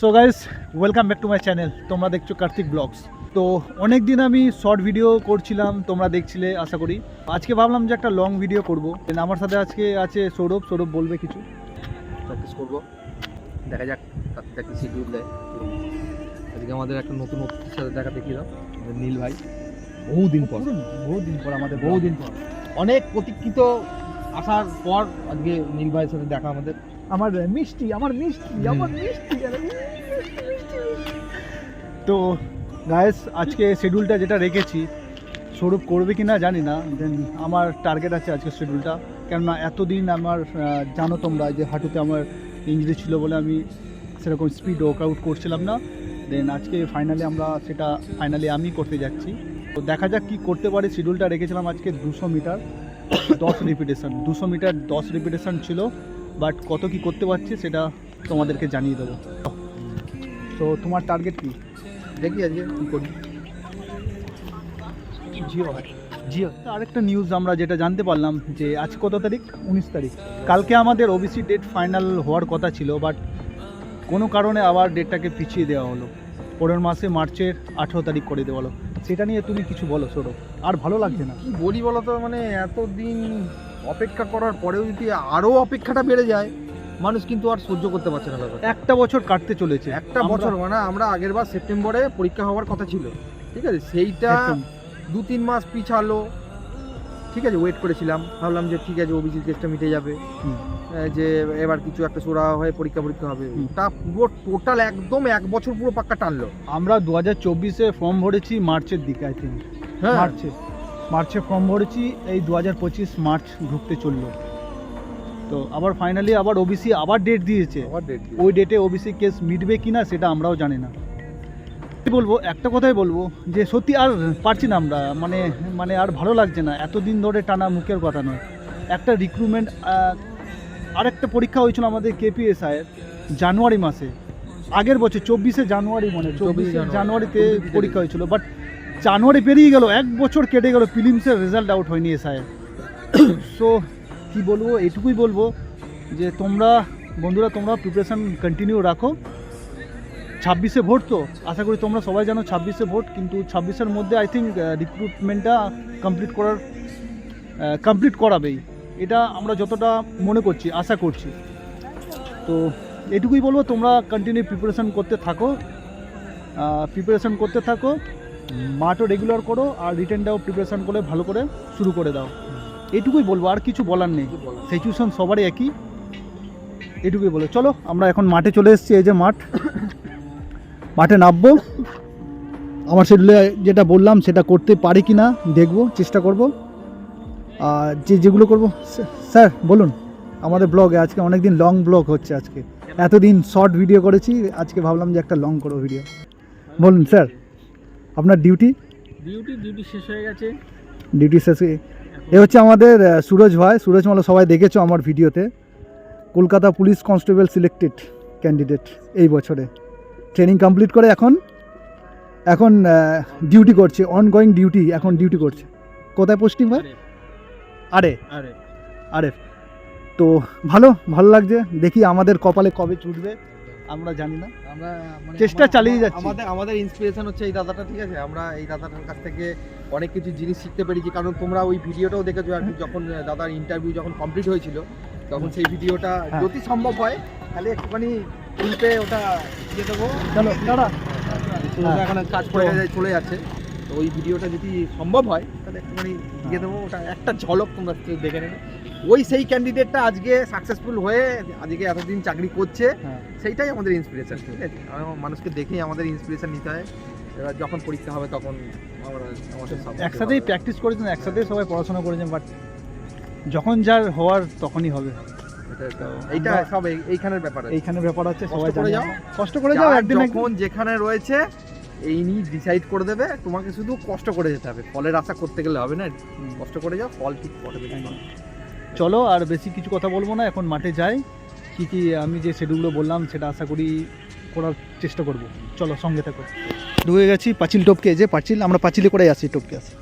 So guys welcome back to my channel তোমরা দেখছ Kartik blogs. তো অনেক দিন আমি শর্ট ভিডিও করছিলাম তোমরা দেখছিলে আশা করি। আজকে ভাবলাম যে একটা লং ভিডিও করব। আমার সাথে আজকে আছে সৌরভ সৌরভ বলবে কিছু। প্র্যাকটিস করব। দেখা যাক তার কি শিডিউল দেয়। আজকে আমাদের একটা নতুন অতিথির সাথে দেখা আমাদের নীল ভাই। বহুদিন পর। বহু দিন পর আমাদের বহুদিন পর। অনেক প্রতীক্ষিত আসার পর আজকে নীল ভাইয়ের সাথে দেখা আমাদের। আমার মিষ্টি আমার মিষ্টি আমার মিষ্টি। তো গায়েস আজকে শিডিউলটা যেটা রেখেছি, স্বরূপ করবে কি না জানি না দেন আমার টার্গেট আছে আজকে শিডিউলটা কেননা এতদিন আমার জানো তোমরা যে হাঁটুতে আমার ইঞ্জুরি ছিল বলে আমি সেরকম স্পিড ওয়ার্কআউট করছিলাম না। দেন আজকে ফাইনালি আমরা সেটা ফাইনালি আমি করতে যাচ্ছি। তো দেখা যাক কী করতে পারি শিডিউলটা রেখেছিলাম আজকে দুশো মিটার, দশ রিপিটেশন দুশো মিটার, দশ রিপিটেশন ছিল বাট কত কি করতে পারছি সেটা তোমাদেরকে জানিয়ে দেবো। তো তোমার টার্গেট কি? দেখি আজকে কি করি। জিও জিও। আরেকটা নিউজ আমরা যেটা জানতে পারলাম যে আজ কত তারিখ? উনিশ তারিখ। কালকে আমাদের ওবিসি ডেট ফাইনাল হওয়ার কথা ছিল বাট কোনো কারণে আবার ডেটটাকে পিছিয়ে দেওয়া হলো। পরের মাসে মার্চের আঠেরো তারিখ করে দেওয়া হলো। সেটা নিয়ে তুমি কিছু বলো সৌরভ আর ভালো লাগছে না। কি বলি বলো তো মানে এতদিন অপেক্ষা করার পরেও যদি আরও অপেক্ষাটা বেড়ে যায় মানুষ কিন্তু আর সহ্য করতে পারছে না একটা বছর কাটতে চলেছে। একটা বছর মানে আমরা আগের বার সেপ্টেম্বরে পরীক্ষা হওয়ার কথা ছিল। ঠিক আছে? সেইটা দু তিন মাস পিছালো। ঠিক আছে? ওয়েট করেছিলাম। ভাবলাম যে ঠিক আছে ওবিসি কেসটা মিটে যাবে। যে এবার কিছু একটা সোরা হয়ে পরীক্ষা পরীক্ষা হবে। তা পুরো টোটাল একদম এক বছর পুরো পাক্কা টানলো। আমরা দু হাজার চব্বিশে ফর্ম ভরেছি মার্চের দিকে আই থিঙ্ক হ্যাঁ। মার্চে। মার্চে ফর্ম ভরেছি এই দু হাজার পঁচিশ মার্চ ঢুকতে চলল। তো আবার ফাইনালি আবার ওবিসি আবার ডেট দিয়েছে। ওই ডেটে ওবিসি কেস মিটবে কি না সেটা আমরাও জানি না। বলব একটা কথাই বলব যে সত্যি আর পারছি না আমরা মানে মানে আর ভালো লাগছে না। এতদিন ধরে টানা মুখের কথা নয়। একটা রিক্রুটমেন্ট আরেকটা পরীক্ষা হয়েছিল আমাদের কেপিএসআই জানুয়ারি মাসে। আগের বছর চব্বিশে জানুয়ারি মানে চব্বিশে জানুয়ারিতে পরীক্ষা হয়েছিল। বাট জানুয়ারি পেরিয়ে গেল এক বছর কেটে গেল ফিলিমসের রেজাল্ট আউট হয়নি এসআই সো কি বলব, এটুকুই বলব যে তোমরা, বন্ধুরা, তোমরা প্রিপারেশান কন্টিনিউ রাখো। ছাব্বিশে ভোট তো, আশা করি তোমরা সবাই জানো ছাব্বিশে ভোট, কিন্তু ছাব্বিশের মধ্যে আই থিঙ্ক রিক্রুটমেন্টটা কমপ্লিট করার কমপ্লিট করাবেই। এটা আমরা যতটা মনে করছি, আশা করছি। তো এটুকুই বলব, তোমরা কন্টিনিউ প্রিপারেশান করতে থাকো। প্রিপারেশান করতে থাকো, মাঠও রেগুলার করো, আর রিটেনটাও প্রিপারেশান করে ভালো করে শুরু করে দাও। এটুকুই বলব আর কিছু বলার নেই? সিচুয়েশন সবারই একই। এটুকুই বলো চলো আমরা এখন মাঠে চলে এসেছি এই যে মাঠ। মাঠে নামবো। আমার শিডিউলে যেটা বললাম সেটা করতে পারি কি না দেখব চেষ্টা করব। আর যে যেগুলো করব স্যার বলুন আমাদের ব্লগে আজকে অনেক দিন লং ব্লগ হচ্ছে আজকে। এতদিন শর্ট ভিডিও করেছি আজকে ভাবলাম যে একটা লং করব ভিডিও বলুন স্যার আপনার ডিউটি ডিউটি ডিউটি শেষ হয়ে গেছে। ডিউটি শেষে এ হচ্ছে আমাদের সুরজ ভাই। সুরজ মালা সবাই দেখেছ আমার ভিডিওতে। Kolkata police constable selected candidate এই বছরে। ট্রেনিং কমপ্লিট করে এখন। এখন ডিউটি করছে। অনগোয়িং ডিউটি এখন ডিউটি করছে। কোথায় পোস্টিং ভাই? আরে। আরে। আরে। তো ভালো ভালো লাগছে। দেখি আমাদের কপালে কবে ছুটবে। আমরা জানি না। আমরা মানে চেষ্টা চালিয়ে যাচ্ছি। আমাদের আমাদের ইন্সপিরেশন হচ্ছে এই দাদাটা ঠিক আছে? আমরা এই দাদাটার কাছ থেকে অনেক কিছু জিনিস শিখতে পেরেছি কারণ তোমরা ওই ভিডিওটাও দেখেছ আর যখন দাদার ইন্টারভিউ যখন কমপ্লিট হয়েছিল তখন সেই ভিডিওটা হ্যাঁ। যদি সম্ভব হয় তাহলে একটুখানি তুলতে ওটা দিয়ে দেবো। চলো দাদা। তো এখন কাজ করে যায়- চলে যাচ্ছে। তো ওই ভিডিওটা যদি সম্ভব হয় তাহলে একটুখানি দিয়ে দেবো। ওটা একটা ঝলক তোমরা দেখে নেবে। ওই সেই ক্যান্ডিডেটটা আজকে সাকসেসফুল হয়ে আজকে এতদিন চাকরি করছে হ্যাঁ। সেইটাই আমাদের ইন্সপিরেশন ঠিক আছে? মানুষকে দেখেই আমাদের ইন্সপিরেশন নিতে হয়। এবার যখন পরীক্ষা হবে তখন আমরা আমাদের একসাথেই প্র্যাকটিস করেছেন একসাথেই সবাই পড়াশোনা করেছেন বাট যখন যার হওয়ার তখনই হবে। এইটা সব এইখানের ব্যাপার এইখানের ব্যাপার হচ্ছে সবাই যাও। কষ্ট করে যাও একদিন যেখানে রয়েছে এই নিয়ে ডিসাইড করে দেবে তোমাকে শুধু কষ্ট করে যেতে হবে। ফলের আশা করতে গেলে হবে না কষ্ট করে যাও ফল ঠিক পড়ে দেবে। চলো আর বেশি কিছু কথা বলব না এখন মাঠে যাই। কি কি আমি যে শিডিউলগুলো বললাম সেটা আশা করি করার চেষ্টা করব। চলো সঙ্গে থাকো। ঢুকে গেছি পাঁচিল টপকে যে পাঁচিল আমরা পাঁচিলে করে আসি টপকে আসি।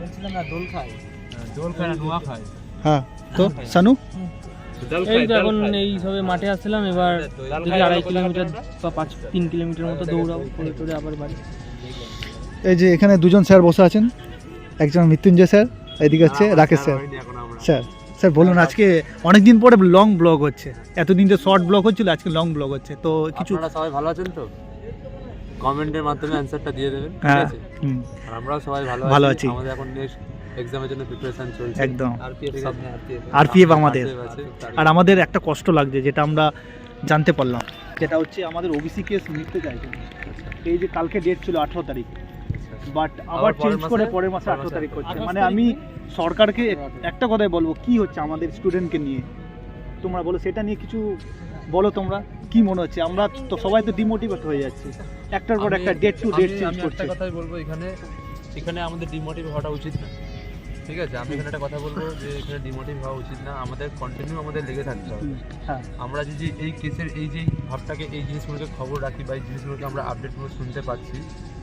বলছিলাম না দোল খায়। দোল খায় নোয়া খায়। হ্যাঁ। তো সানু? এই তো এখন এই সবে মাঠে আসছিলাম এবার দেখি আড়াই কিলোমিটার বা পাঁচ তিন কিলোমিটার মতো দৌড়াবো করে করে আবার বাড়ি। এই যে এখানে দুজন স্যার বসে আছেন একজন মৃত্যুঞ্জয় স্যার এদিকে হচ্ছে রাকেশ স্যার স্যার। স্যার বলুন আজকে অনেক দিন পরে লং ব্লগ হচ্ছে। এতদিন যে শর্ট ব্লগ হচ্ছিল আজকে লং ব্লগ হচ্ছে। তো কিছু আপনারা সবাই ভালো আছেন তো? কমেন্টের মাধ্যমে অ্যান্সারটা দিয়ে দেবেন ঠিক হ্যাঁ আছে? আর আমরাও সবাই ভালো ভালো আছি। আছি। আমাদের এখন নেক্সট এক্সামের জন্য প্রিপারেশন চলছে। একদম। আরপিএফ আমাদের। আর আমাদের একটা কষ্ট লাগছে যেটা আমরা জানতে পারলাম। যেটা হচ্ছে আমাদের ওবিসি কেস মিটতে চাইছে এই যে কালকে ডেট ছিল আঠারো তারিখ। বাট আবার আবার চেঞ্জ করে পরের মাসে আঠারো তারিখ করছে মানে আমি সরকারকে একটা কথাই বলব কি হচ্ছে আমাদের স্টুডেন্টকে নিয়ে? তোমরা বলো সেটা নিয়ে কিছু বলো তোমরা কি মনে হচ্ছে? আমরা তো সবাই তো ডিমোটিভেট হয়ে যাচ্ছি। একটার পর একটা ডেট টু ডেট চেঞ্জ আমি করছে। একটা কথাই বলব এখানে এখানে আমাদের ডিমোটিভ হওয়াটা উচিত না। ঠিক আছে আমি এখানে একটা কথা বলব যে এখানে ডিমোটিভ হওয়া উচিত না আমাদের কন্টিনিউ আমাদের লেগে থাকতে হবে। হ্যাঁ। আমরা যদি এই কেসের এই যে ভাবটাকে এই জিনিসগুলোকে খবর রাখি বা এই জিনিসগুলোকে আমরা আপডেটগুলো শুনতে পাচ্ছি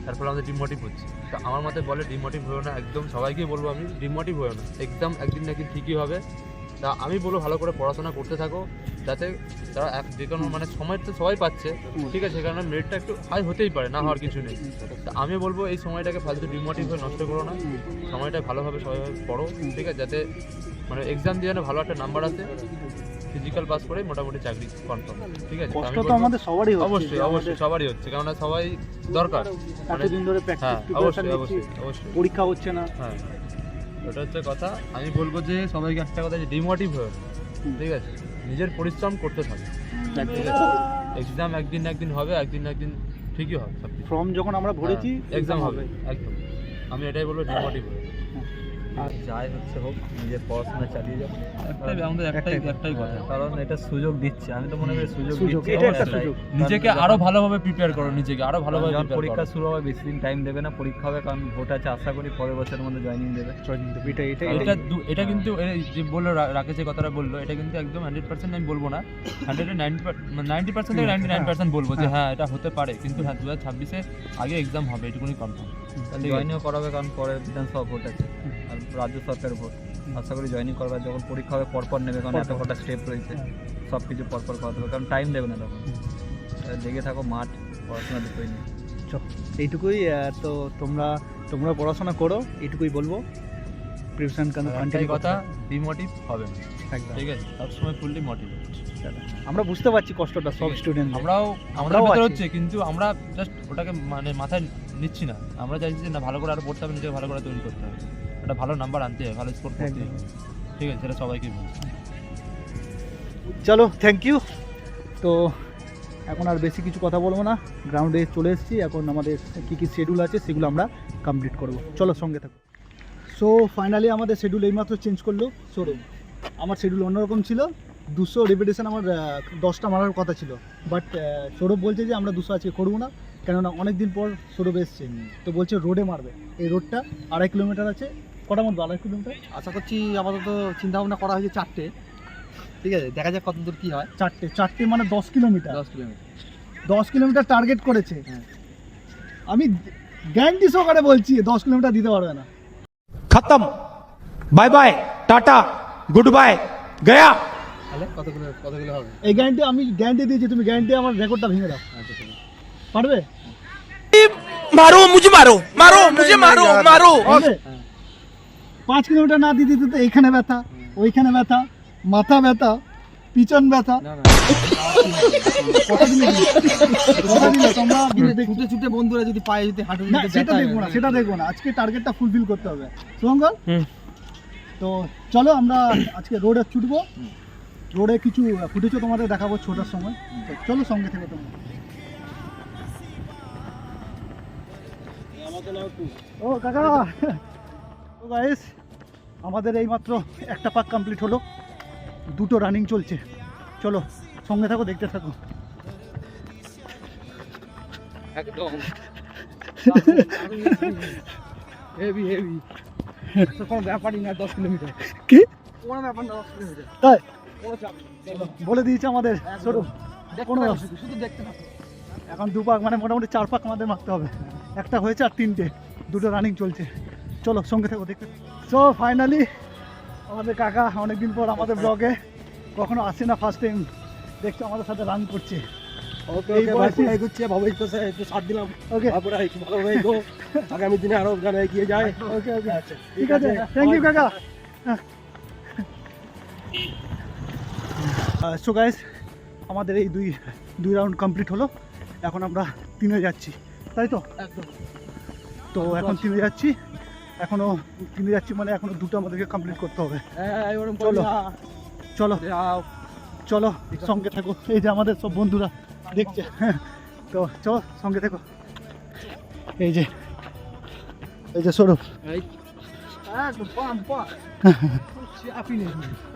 তার ফলে আমাদের ডিমোটিভ হচ্ছে। তো আমার মতে বলে ডিমোটিভ হয়েও না একদম সবাইকে বলব আমি ডিমোটিভ হয়েও না। একদম একদিন না একদিন ঠিকই হবে। তা আমি বলব ভালো করে পড়াশোনা করতে থাকো যাতে তারা এক যে কোনো মানে সময় তো সবাই পাচ্ছে ঠিক আছে সেখানে মেরিটটা একটু হাই হতেই পারে না হওয়ার কিছু নেই। তা আমি বলব এই সময়টাকে ফালতু ডিমোটিভ হয়ে নষ্ট করো না সময়টা ভালোভাবে সবাইভাবে পড়ো ঠিক আছে যাতে মানে এক্সাম দিয়ে যেন ভালো একটা নাম্বার আসে ফিজিক্যাল পাস করে মোটামুটি চাকরি কনফার্ম ঠিক আছে কষ্ট তো আমাদের সবারই হচ্ছে অবশ্যই অবশ্যই সবারই হচ্ছে কেননা সবাই দরকার। এতদিন ধরে হ্যাঁ প্র্যাকটিস অবশ্যই অবশ্যই অবশ্যই। পরীক্ষা হচ্ছে না। হ্যাঁ। ওটা হচ্ছে কথা আমি বলব যে সবাইকে একটা কথা যে ডিমোটিভ হয়ে। ঠিক আছে? নিজের পরিশ্রম করতে থাকে ঠিক আছে? এক্সাম একদিন না একদিন হবে একদিন না একদিন ঠিকই হবে ফর্ম যখন আমরা ভরেছি এক্সাম হবে একদম। আমি এটাই বলব ডিমোটিভ হবে আর যাই হচ্ছে হোক নিজের পড়াশোনা চালিয়ে যাও। একটাই আমাদের একটাই একটাই কথা। কারণ এটা সুযোগ দিচ্ছে। আমি তো মনে করি সুযোগ সুযোগ, এটা একটা সুযোগ। নিজেকে আরও ভালোভাবে প্রিপেয়ার করো নিজেকে আরও ভালোভাবে পরীক্ষা শুরু হবে বেশি দিন টাইম দেবে না পরীক্ষা হবে কারণ ভোট আছে আশা করি পরের বছরের মধ্যে জয়েনিং দেবে। এটা এটা এটা এটা কিন্তু যে বলল রাকেশ যে কথাটা বলল এটা কিন্তু একদম হান্ড্রেড পার্সেন্ট আমি বলব না। হান্ড্রেড নাইনটি পার্সেন্ট থেকে নাইনটি নাইন পার্সেন্ট বলব যে হ্যাঁ। এটা হতে পারে। কিন্তু হ্যাঁ দু হাজার ছাব্বিশে আগে এক্সাম হবে এটুকুনি কনফার্ম জয়েনিংও করাবে কারণ পরে বিধানসভা ভোট আছে। রাজ্য সরকারের ভোট আশা করি জয়েনিং করবে যখন পরীক্ষা হবে পরপর নেবে কারণ এত কটা স্টেপ রয়েছে। সব কিছু পরপর করাতে হবে কারণ টাইম দেবে না তখন। লেগে থাকো মাঠ পড়াশোনা দুটোই নিয়ে। এইটুকুই তো তোমরা তোমরা পড়াশোনা করো এইটুকুই বলব। প্রিপারেশন কন্টিনিউ কথা ডিমোটিভ হবে না। একদম। ঠিক আছে? সবসময় ফুললি মোটিভ আমরা বুঝতে পারছি কষ্টটা সব স্টুডেন্ট আমরাও আমরাও ভেতরে। হচ্ছে কিন্তু আমরা জাস্ট ওটাকে মানে মাথায় নিচ্ছি না। আমরা চাইছি যে না ভালো করে আরও পড়তে হবে নিজেকে ভালো করে তৈরি করতে হবে। একটা ভালো নাম্বার আনতে হবে ভালো স্কোর করতে। হবে ঠিক আছে সেটা সবাইকে বলছি। চলো থ্যাংক ইউ তো এখন আর বেশি কিছু কথা বলব না। গ্রাউন্ডে চলে এসেছি এখন আমাদের কী কী শিডিউল আছে সেগুলো আমরা কমপ্লিট করব। চলো সঙ্গে থাকো। সো ফাইনালি আমাদের শিডিউল এইমাত্র চেঞ্জ করল। শোরুম আমার শিডিউল অন্যরকম ছিল। দুশো রেপিটেশন আমার দশটা মারার কথা ছিল। বাট সৌরভ বলছে যে আমরা দুশো আজকে করব না। কেননা অনেক দিন পর সৌরভ এসছে। তো বলছে রোডে মারবে। এই রোডটা আড়াই কিলোমিটার আছে। কটা মোট বালাই খুলুনটা আশা করছি আপাতত চিন্তা ভাবনা করা হয়েছে চারটে। ঠিক আছে দেখা যাক কত দূর কী হয়। চারটে চারটে মানে দশ কিলোমিটার। দশ কিলোমিটার। দশ কিলোমিটার টার্গেট করেছে। হ্যাঁ। আমি গ্যারান্টি সহকারে বলছি দশ কিলোমিটার দিতে পারবে না। খতম। Bye bye tata good bye গয়া তাহলে কতগুলো কতগুলো হবে? এই গ্যারান্টি আমি গ্যারান্টি দিয়েছি তুমি গ্যারান্টি আমার রেকর্ডটা ভেঙে দাও। আচ্ছা, পারবে? মারো মুঝে মারো মারো মুঝে মারো মারো। পাঁচ কিলোমিটার না দিতে দিতে এইখানে ব্যথা ওইখানে ব্যথা মাথা ব্যথা পিছন ব্যথা। ছুটে ছুটে বন্ধুরা যদি পায়ে যদি হাঁটু সেটা দেখব না সেটা দেখব না। আজকে টার্গেটটা ফুলফিল করতে হবে। সুমঙ্গল? তো চলো আমরা আজকে রোডে ছুটবো। রোডে কিছু তোমাদের দেখাবো ছোটার সময়। তো চলো সঙ্গে থেকে তোমরা। ও কাকা। ও গাইস আমাদের এইমাত্র একটা পাক কমপ্লিট হলো। দুটো রানিং চলছে। চলো সঙ্গে থাকো দেখতে থাকো। একদম। হেভি হেভি কোনো ব্যাপারই না দশ কিলোমিটার। কি? কোনো ব্যাপার না দশ কিলোমিটার। তাই? বলে দিয়েছে আমাদের। ছোটো কোনো শুধু, শুধু দেখতে এখন দু পাক মানে মোটামুটি চার পাক আমাদের মারতে হবে। একটা হয়েছে আর তিনটে। দুটো রানিং চলছে। চলো সঙ্গে থাকো দেখতে সো ফাইনালি আমাদের কাকা অনেকদিন পর আমাদের ব্লগে কখনো আসে না ফার্স্ট টাইম দেখছ আমাদের সাথে রান করছে। আগামী দিনে আরও গানে এগিয়ে যায় ওকে ওকে ঠিক আছে থ্যাংক ইউ কাকা। সো গাইস আমাদের এই দুই দুই রাউন্ড কমপ্লিট হলো। এখন আমরা তিনে যাচ্ছি। তাই তো? তো এখন তিনে যাচ্ছি। এখনও কিনে যাচ্ছি মানে এখনও দুটো আমাদেরকে কমপ্লিট করতে হবে। হ্যাঁ চলো। চলো চলো সঙ্গে থাকো। এই যে আমাদের সব বন্ধুরা দেখছে। তো চলো সঙ্গে থাকো। এই যে এই যে স্বরূপ।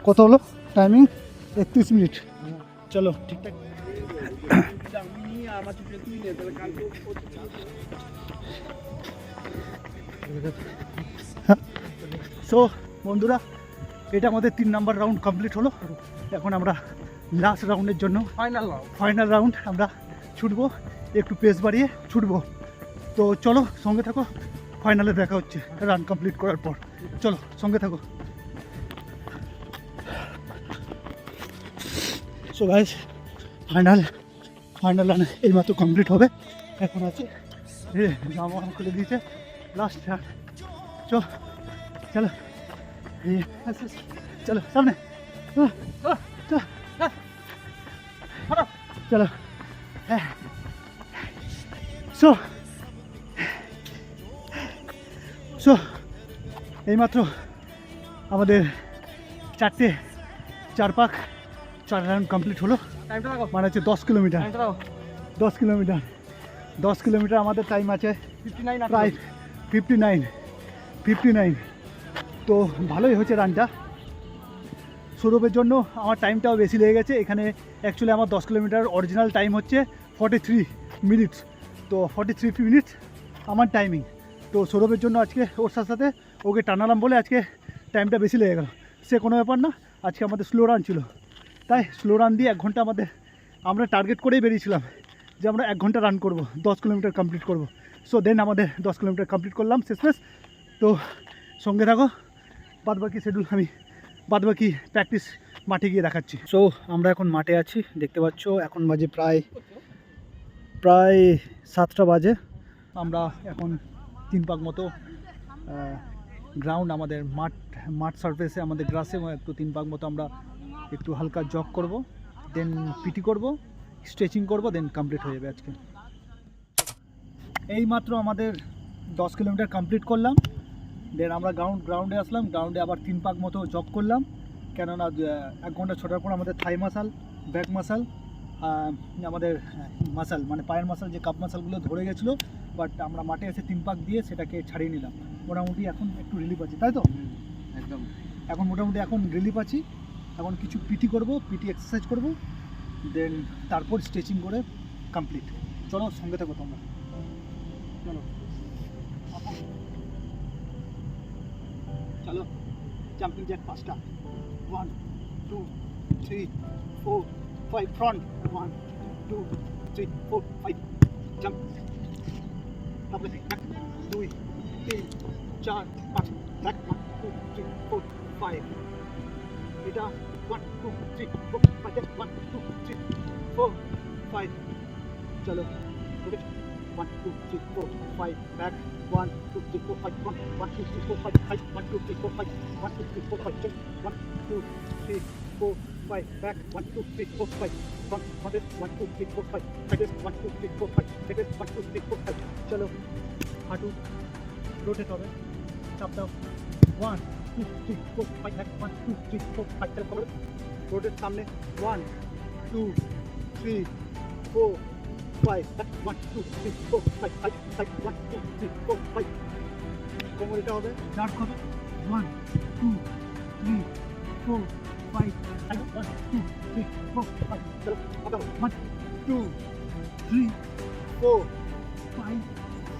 কত হলো? টাইমিং একত্রিশ মিনিট। চলো ঠিকঠাক। সো বন্ধুরা এটা আমাদের তিন নাম্বার রাউন্ড কমপ্লিট হলো। এখন আমরা লাস্ট রাউন্ডের জন্য ফাইনাল ফাইনাল রাউন্ড আমরা ছুটবো। একটু পেস বাড়িয়ে ছুটবো। তো চলো সঙ্গে থাকো। ফাইনালে দেখা হচ্ছে। রান কমপ্লিট করার পর। চলো সঙ্গে থাকো। So guys final final run এইমাত্র কমপ্লিট হবে। এখন আছে। জামা খুলে দিয়েছে। লাস্ট রান চলো চলো হাঁটো, চলো হ্যাঁ সো সো এইমাত্র আমাদের চারটে চার পাক চার রাউন্ড কমপ্লিট হলো মানে হচ্ছে দশ কিলোমিটার দশ কিলোমিটার দশ কিলোমিটার আমাদের টাইম আছে প্রায় ফিফটি নাইন ফিফটি নাইন তো ভালোই হয়েছে রানটা। সৌরভের জন্য আমার টাইমটাও বেশি লেগে গেছে। এখানে অ্যাকচুয়ালি আমার দশ কিলোমিটার অরিজিনাল টাইম হচ্ছে ফর্টি থ্রি মিনিটস তো ফর্টি থ্রি মিনিটস আমার টাইমিং তো সৌরভের জন্য আজকে ওর সাথে সাথে ওকে টানালাম বলে আজকে টাইমটা বেশি লেগে গেল। সে কোনো ব্যাপার না, আজকে আমাদের স্লো রান ছিল। তাই স্লো রান দিয়ে এক ঘণ্টা আমাদের, আমরা টার্গেট করেই বেরিয়েছিলাম যে আমরা এক ঘণ্টা রান করব, দশ কিলোমিটার কমপ্লিট করব। সো দেন আমাদের দশ কিলোমিটার কমপ্লিট করলাম, শেষমেশ। তো, সঙ্গে থাকো বাদ বাকি শিডিউল আমি বাদ বাকি প্র্যাকটিস মাঠে গিয়ে দেখাচ্ছি। সো আমরা এখন মাঠে আছি, দেখতে পাচ্ছ, এখন বাজে প্রায় প্রায় সাতটা বাজে। আমরা এখন তিন পাক মতো গ্রাউন্ড আমাদের মাঠ মাঠ সার্ফেসে আমাদের গ্রাসে একটু তিন পাক মতো আমরা একটু হালকা জগ করব দেন পিটি করব স্ট্রেচিং করব দেন কমপ্লিট হয়ে যাবে আজকে। এই মাত্র আমাদের দশ কিলোমিটার কমপ্লিট করলাম। দেন আমরা গ্রাউন্ড গ্রাউন্ডে আসলাম গ্রাউন্ডে আবার তিন পাক মতো জগ করলাম। কেননা এক ঘণ্টা ছোটার পর আমাদের থাই মাসাল ব্যাক মাসাল আমাদের মাসাল মানে পায়ের মাসাল যে কাপ মাসালগুলো ধরে গেছিল বাট আমরা মাঠে এসে তিন পাক দিয়ে সেটাকে ছাড়িয়ে নিলাম। মোটামুটি এখন একটু রিলিফ আছে তাই তো? একদম। এখন মোটামুটি এখন রিলিফ আছি। এখন কিছু পিটি করব পিটি এক্সারসাইজ করব দেন তারপর স্ট্রেচিং করে কমপ্লিট চলো সঙ্গে থাকো তোমরা। চলো চলো জাম্পিং জ্যাক পাঁচটা। One two three four five front one two three four five jump তারপরে এক দুই, তিন, চার, পাঁচ। এক one two three four five এটা one two three four five one two three four five চলো ব্যাক ব্যাক চলো, হাঁটু, রোটেট হবে। চাপ দাও। One two three four five এক one two three four five চলো করো। রোটের সামনে। One two three four five এক one two three four five five five one two three four five কোমর এটা হবে দাঁড় হবে one two three four five one two three four five চলো আবার one two three four five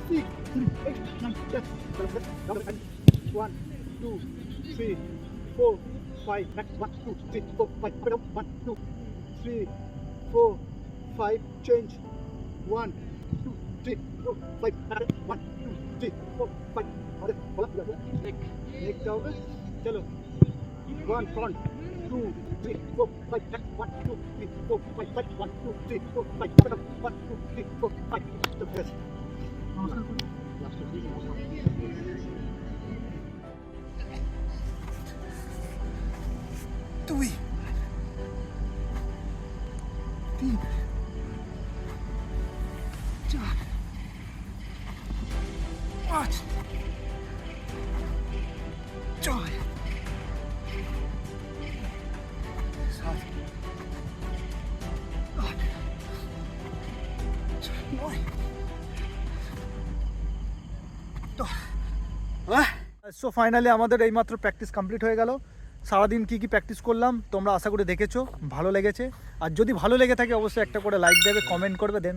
six seven eight nine ten চলো double one two three four five next one two three four five আবার one two three four five change one two three four five one two three four five আমাদের বলা নেক নেকটা হবে চলো One, one, two, three, four, five, six, one, two, three, four, five, five, one, two, three, four, five, seven, one, two, three, four, five. The best. নমস্কার করুন। So finally আমাদের এইমাত্র practice complete হয়ে গেল সারাদিন কি কি প্র্যাকটিস করলাম তোমরা আশা করে দেখেছো ভালো লেগেছে আর যদি ভালো লেগে থাকে অবশ্যই একটা করে লাইক দেবে কমেন্ট করবে দেন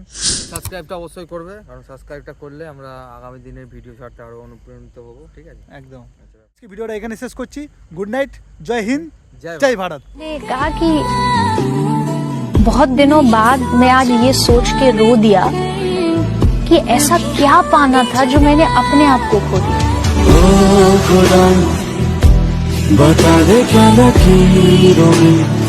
সাবস্ক্রাইবটা অবশ্যই করবে কারণ সাবস্ক্রাইবটা করলে আমরা আগামী দিনের ভিডিও ছাড়তে আরও অনুপ্রাণিত হবো ঠিক আছে একদম আজকে ভিডিওটা এখানে শেষ করছি গুড নাইট জয় হিন্দ জয় জয় ভারত ने कहा कि बहुत दिनों बाद मैं आज ये सोच के रो दिया कि ऐसा क्या पाना था जो मैंने अपने आप को खो दिया ও খোদা বাতা দে খেলা কি রঙিন?